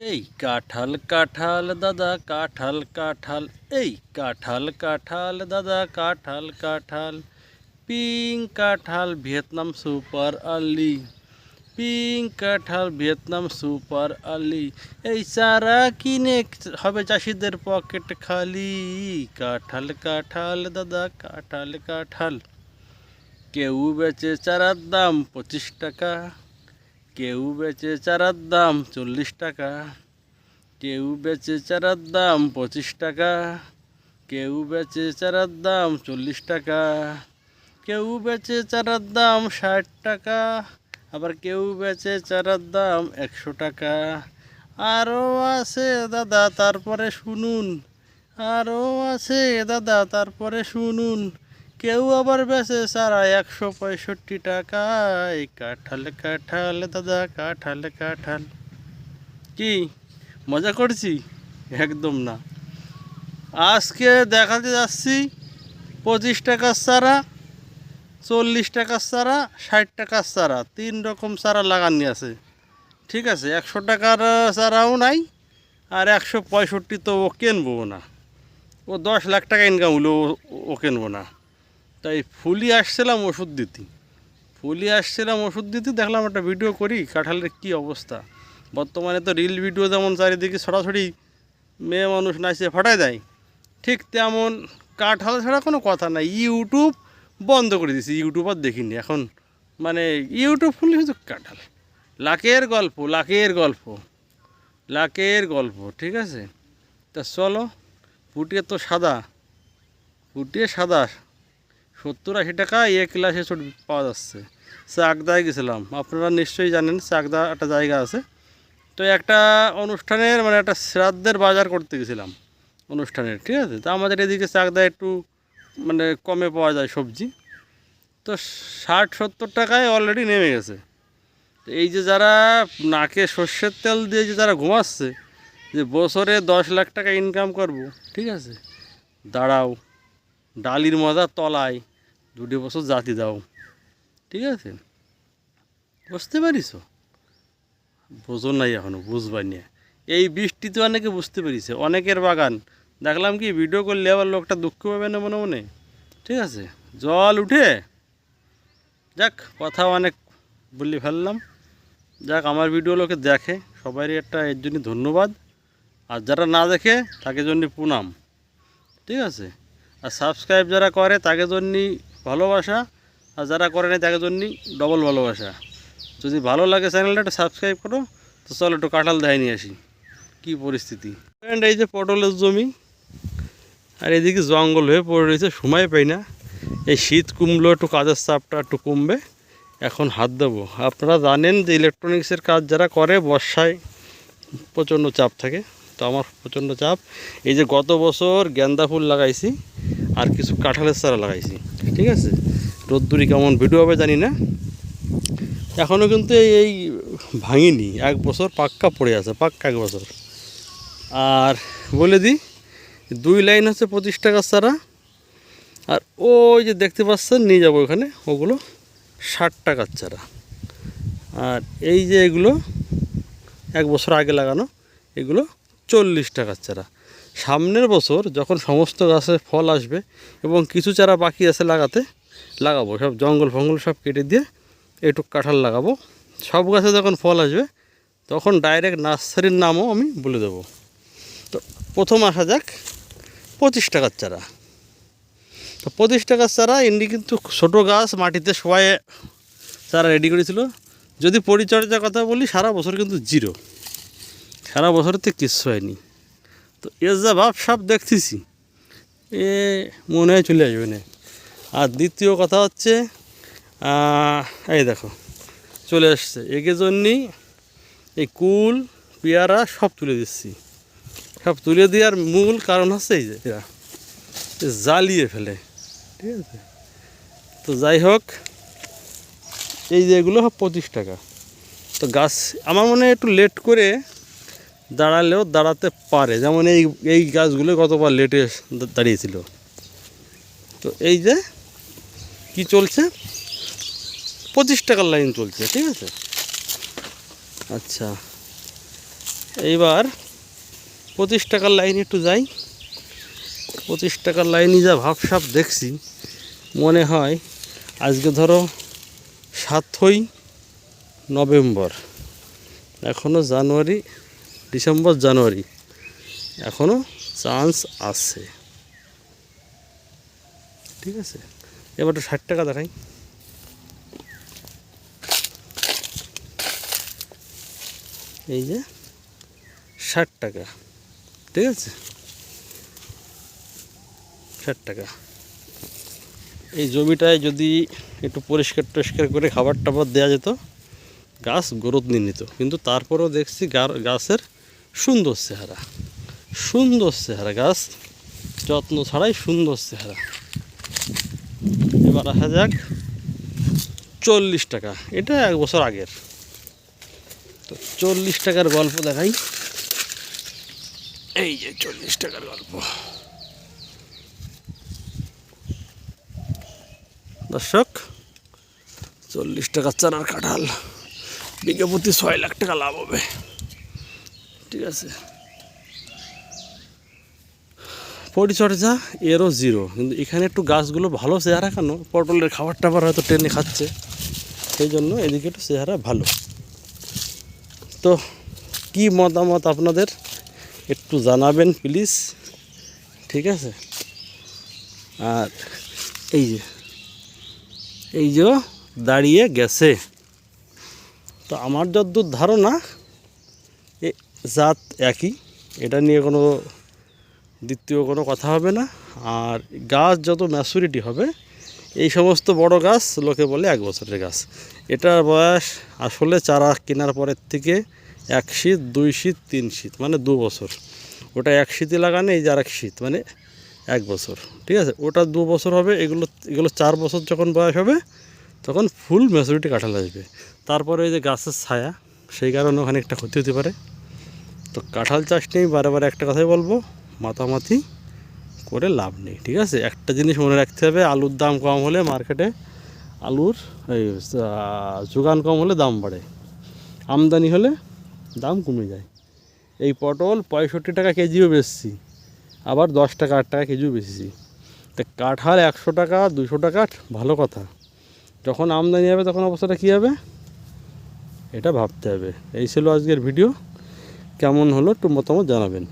এই কাঁঠাল কাঁঠাল দাদা কাঁঠাল কাঁঠাল এই কাঁঠাল কাঁঠাল দাদা কাঁঠাল কাঁঠাল পিঙ্ক কাঁঠাল ভিয়েতনাম সুপার আলি পিঙ্ক কাঁঠাল ভিয়েতনাম সুপার আলি এই চারা কিনে হবে চাষিদের পকেট খালি কাঁঠাল কাঁঠাল দাদা কাঁঠাল কাঁঠাল কেউ বেচে চারার দাম পঁচিশ টাকা কেউ বেচে চারার দাম চল্লিশ টাকা, কেউ বেচে চারার দাম পঁচিশ টাকা, কেউ বেচে চারার দাম চল্লিশ টাকা, কেউ বেচে চারার দাম ষাট টাকা, আবার কেউ বেচে চারার দাম একশো টাকা। আরও আছে দাদা, তারপরে শুনুন আরও আছে দাদা, তারপরে শুনুন। কেউ আবার বেচে সারা একশো পঁয়ষট্টি টাকায়। কাঁঠাল কাঁঠাল, দাদা, কাঁঠাল কাঁঠাল। কি? মজা করছি? একদম না। আজকে দেখাতে যাচ্ছি পঁচিশ টাকার চারা, চল্লিশ টাকার চারা, ষাট টাকার চারা। তিন রকম চারা লাগানি আছে। ঠিক আছে, একশো টাকার চারাও নাই আর একশো পঁয়ষট্টি তো ও কিনবো না। ও দশ লাখ টাকা ইনকাম হলো ও কিনবো না। তাই ফুলি আসছিলাম ওষুধ দিতে। ফুলি আসছিলাম ওষুধ দিতে, দেখলাম একটা ভিডিও করি, কাঁঠালের কী অবস্থা। বর্তমানে তো রিল ভিডিও যেমন চারিদিকে সরাসরি মেয়ে মানুষ নাচে ফাটায় দেয়, ঠিক তেমন কাঁঠাল ছাড়া কোনো কথা নাই। ইউটিউব বন্ধ করে দিয়েছি ইউটিউব আর দেখিনি। এখন মানে ইউটিউব খুললে শুধু কাঁঠাল। লাকের গল্প লাকের গল্প লাকের গল্প, ঠিক আছে? তা চলো, পুটিয়ে তো সাদা, পুটিয়ে সাদা। সত্তর আশি টাকা এক ক্লাসে ছোট পাওয়া যাচ্ছে। চাকদায় গেছিলাম। আপনারা নিশ্চয়ই জানেন, চাকদা একটা জায়গা আছে। তো একটা অনুষ্ঠানের মানে একটা শ্রাদ্ধের বাজার করতে গেছিলাম অনুষ্ঠানের, ঠিক আছে? তো আমাদের এদিকে চাকদা একটু মানে কমে পাওয়া যায় সবজি। তো ষাট, সত্তর টাকায় অলরেডি নেমে গেছে। এই যে যারা নাকে সর্ষের তেল দিয়ে যে যারা ঘুমাচ্ছে, যে বছরে দশ লাখ টাকা ইনকাম করব, ঠিক আছে? দাঁড়াও, ডালির মজা তলায়। দুটি বছর জাতি দাও। ঠিক আছে? বুঝতে পারিস বোঝো নাই এখনও বুঝবার নিয়ে এই বৃষ্টিতে অনেকে বুঝতে পেরেছে। অনেকের বাগান। দেখলাম কি ভিডিও করলে আবার লোকটা দুঃখ পাবে না মনে মনে? ঠিক আছে? জল উঠে। যাক, কথা অনেক বলি ফেললাম। যাক, আমার ভিডিও লোকে দেখে। সবারই একটা এর জন্য ধন্যবাদ। আর যারা না দেখে, তাকে জন্য প্রণাম। ঠিক আছে? আর সাবস্ক্রাইব যারা করে, তাকে জন্যই ভালোবাসা, আর যারা করে না তাকে জন্যই ডবল ভালোবাসা। যদি ভালো লাগে চ্যানেলটা একটু সাবস্ক্রাইব করো, তো চলো একটু কাঁঠাল দেখাই নিয়ে আসি। কী পরিস্থিতি। And এই যে পটলের জমি, আর এদিকে জঙ্গল হয়ে পড়ে রয়েছে, সময় পাই না। এই শীত কমলো, একটু কাজের চাপটা একটু কমবে, এখন হাত দেবো। আপনারা জানেন যে ইলেকট্রনিক্সের কাজ যারা করে, বর্ষায় প্রচণ্ড চাপ থাকে। তো আমার প্রচণ্ড চাপ। এই যে গত বছর গেন্দা ফুল লাগাইছি আর কিছু কাঁঠালের চারা লাগাইছি। ঠিক আছে? রোদ্দুরি কেমন ভিডিও হবে জানি না। এখনও কিন্তু এই- ভাঙিনি। এক বছর পাক্কা পড়ে আছে, পাক্কা এক বছর। আর বলে দিই, দুই লাইন হচ্ছে পঁচিশ টাকার চারা। আর ওই যে দেখতে পাচ্ছেন, নিয়ে যাব ওখানে ওগুলো ষাট টাকার চারা। আর এই যে এগুলো, এক বছর আগে লাগানো, এগুলো চল্লিশ টাকার চারা। সামনের বছর যখন সমস্ত গাছে ফল আসবে এবং কিছু চারা বাকি আছে লাগাতে, লাগাবো। সব জঙ্গল ফঙ্গল সব কেটে দিয়ে একটু কাঁঠাল লাগাবো। সব গাছে যখন ফল আসবে, তখন ডাইরেক্ট নার্সারির নামও আমি বলে দেবো। তো প্রথম আসা যাক, পঁচিশ টাকার চারা। তো পঁচিশ টাকার চারা, এমনি কিন্তু ছোটো গাছ, মাটিতে সবাই চারা রেডি করেছিল। যদি পরিচর্যার কথা বলি, সারা বছর কিন্তু জিরো সারা বছরের তো কিচ্ছু হয়নি। তো এর যা ভাব, সব দেখতেছি। এ, মনে হয় চলে আসবে না। আর দ্বিতীয় কথা হচ্ছে এই দেখো, চলে আসছে। একে জন্যই এই কুল, পেয়ারা সব তুলে দিচ্ছি। সব তুলে দেওয়ার মূল কারণ হচ্ছে এই যে, এরা জ্বালিয়ে ফেলে। ঠিক আছে? তো যাই হোক, এই যে এগুলো পঁচিশ টাকা। তো গাছ, আমার মনে হয় একটু লেট করে দাঁড়ালেও দাঁড়াতে পারে। যেমন এই এই গাছগুলো কতবার লেটে দাঁড়িয়েছিল। তো এই যে কি চলছে? পঁচিশ টাকার লাইন চলছে, ঠিক আছে? আচ্ছা এইবার পঁচিশ টাকার লাইনে একটু যাই। পঁচিশ টাকার লাইনে যা ভাবসাব দেখছি। মনে হয় আজকে ধরো সাতই নভেম্বর এখনও জানুয়ারি ডিসেম্বর, জানুয়ারি। এখনও চান্স আছে। ঠিক আছে? এবার একটু ষাট টাকা দেখাই। এই যে ষাট টাকা। ঠিক আছে? ষাট টাকা। এই জমিটায় যদি একটু পরিষ্কার টরিষ্কার করে খাবার টাবার দেওয়া যেত, গাছ গ্রোথ নিয়ে নিত কিন্তু তারপরেও দেখছি গাছের সুন্দর চেহারা সুন্দর চেহারা, গাছ যত্ন ছাড়াই সুন্দর চেহারা। এবার আসা যাক, চল্লিশ টাকা, এটা এক বছর আগের। তো চল্লিশ টাকার গল্প দেখাই। এই যে চল্লিশ টাকার গল্প। দর্শক, চল্লিশ টাকার চারার কাঁঠাল বিঘে প্রতি ছয় লাখ টাকা লাভ হবে। ঠিক আছে। পরিচর্যা, এরও জিরো কিন্তু এখানে একটু গাছগুলো ভালো চেহারা কেন? পটলের খাবার টাবার হয়তো টেনে খাচ্ছে। সেই জন্য এদিকে একটু চেহারা ভালো। তো কি মতামত আপনাদের? একটু জানাবেন প্লিজ। ঠিক আছে? আর এই যে এই যে দাঁড়িয়ে গেছে। তো আমার যতদূর ধারণা জাত একই। এটা নিয়ে কোনো দ্বিতীয় কোনো কথা হবে না। আর গাছ যত ম্যাচুরিটি হবে, এই সমস্ত বড় গাছ লোকে বলে এক বছরের গাছ। এটার বয়স আসলে চারা কেনার পরের থেকে এক শীত, দুই শীত, তিন শীত মানে দু বছর। ওটা এক শীতে লাগানো, এই যে আর এক শীত মানে এক বছর। ঠিক আছে? ওটা দু বছর হবে, এগুলো এগুলো চার বছর যখন বয়স হবে, তখন ফুল ম্যাচুরিটি কাঁঠাল আসবে। তারপরে ওই যে গাছের ছায়া, সেই কারণে ওখানে একটা ক্ষতি হতে পারে। তো কাঁঠাল চাষ নিয়ে বারে বারে একটা কথাই বলব, মাতামাতি করে লাভ নেই, ঠিক আছে? একটা জিনিস মনে রাখতে হবে, আলুর দাম কম হলে মার্কেটে আলুর এই যোগান কম হলে দাম বাড়ে। আমদানি হলে দাম কমে যায়। এই পটল পঁয়ষট্টি টাকা কেজিও বেচছি, আবার দশ টাকা, আট টাকা কেজিও বেচেছি। তা কাঁঠাল একশো টাকা, দুশো টাকা, ভালো কথা। যখন আমদানি হবে তখন অবস্থাটা কী হবে? এটা ভাবতে হবে। এই ছিল আজকের ভিডিও। কেমন হলো একটু মতামত জানাবেন।